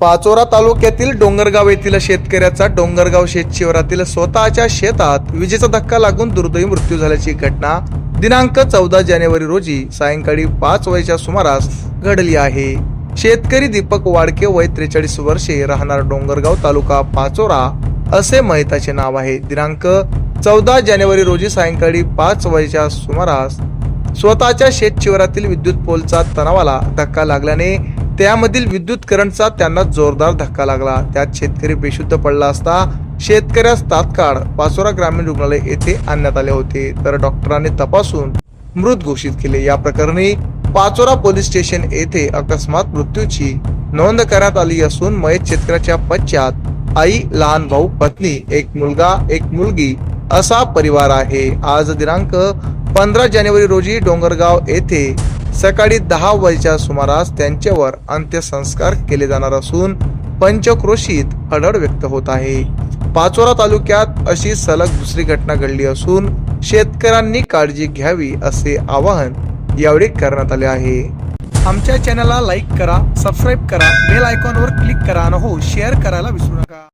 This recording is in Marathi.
पाचोरा तालुक्यातील डोंगरगाव येथील शेतकऱ्याचा डोंगरगाव शेतशिवारातील स्वतःच्या शेतात विजेचा धक्का लागून दुर्दैवी मृत्यू झाल्याची घटना दिनांक चौदा जानेवारी रोजी सायंकाळी पाच वयाच्या सुमारास घडली आहे. शेतकरी दीपक वाडके वय त्रेचाळीस वर्षे राहणार डोंगरगाव तालुका पाचोरा असे महिताचे नाव आहे. दिनांक चौदा जानेवारी रोजी सायंकाळी पाच वयाच्या सुमारास स्वतःच्या शेतचिवारातील विद्युत पोलचा तणावाला धक्का लागल्याने त्यामधील विद्युत करंटचा त्यांना जोरदार धक्का लागला. त्यात शेतकरी बेशुद्ध पडला असता शेतकऱ्यास तात्काळ पाचोरा ग्रामीण रुग्णालय येथे आणण्यात आले होते. तर डॉक्टरांनी तपासून मृत घोषित केले. या प्रकरणी पाचोरा पोलीस स्टेशन येथे अकस्मात मृत्यूची नोंद करण्यात आली असून मयत शेतकऱ्याच्या पश्चात आई लहान भाऊ पत्नी एक मुलगा एक मुलगी असा परिवार आहे. आज दिनांक पंधरा जानेवारी रोजी डोंगरगाव येथे सकाळी दहा वाजेच्या सुमारास त्यांच्यावर अंत्यसंस्कार केले जाणार असून पंचक्रोशीत हडड व्यक्त होत आहे. पाचोरा तालुक्यात अशी सलग दुसरी घटना घडली असून शेतकऱ्यांनी काळजी घ्यावी असे आवाहन यावेळी करण्यात आले आहे. आमच्या चॅनलला लाईक करा सबस्क्राईब करा बेल आयकॉनवर क्लिक करा आणि हो शेअर करायला विसरू नका.